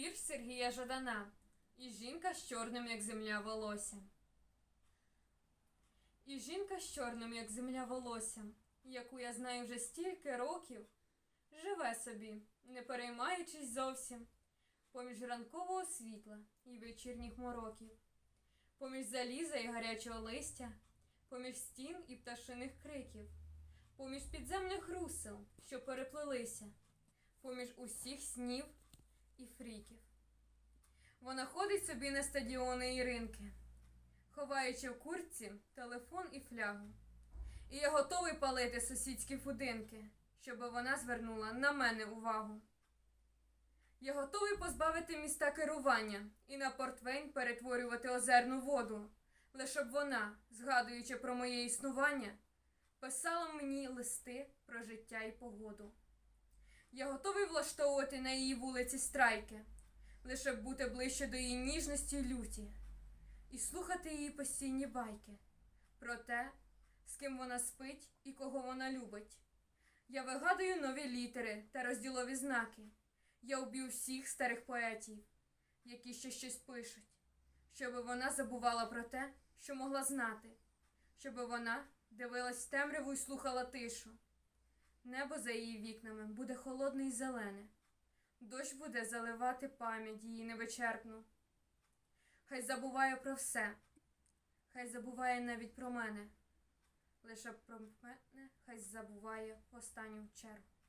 Вірш Сергія Жадана. І жінка з чорним, як земля, волоссям. І жінка з чорним, як земля, волоссям, яку я знаю вже стільки років, живе собі, не переймаючись зовсім, поміж ранкового світла і вечірніх мороків, поміж заліза і гарячого листя, поміж стін і пташиних криків, поміж підземних русел, що переплелися, поміж усіх снів і фріків. Вона ходить собі на стадіони і ринки, ховаючи в куртці телефон і флягу. І я готовий палити сусідські фудинки, щоб вона звернула на мене увагу. Я готовий позбавити міста керування і на портвейн перетворювати озерну воду, лише б вона, згадуючи про моє існування, писала мені листи про життя і погоду. Я готовий влаштовувати на її вулиці страйки, лише бути ближче до її ніжності й люті, і слухати її постійні байки про те, з ким вона спить і кого вона любить. Я вигадую нові літери та розділові знаки. Я уб'ю всіх старих поетів, які ще щось пишуть, щоб вона забувала про те, що могла знати, щоб вона дивилась темряву і слухала тишу. Небо за її вікнами буде холодне і зелене. Дощ буде заливати пам'ять її невичерпну. Хай забуває про все, хай забуває навіть про мене. Лише про мене хай забуває в останню чергу.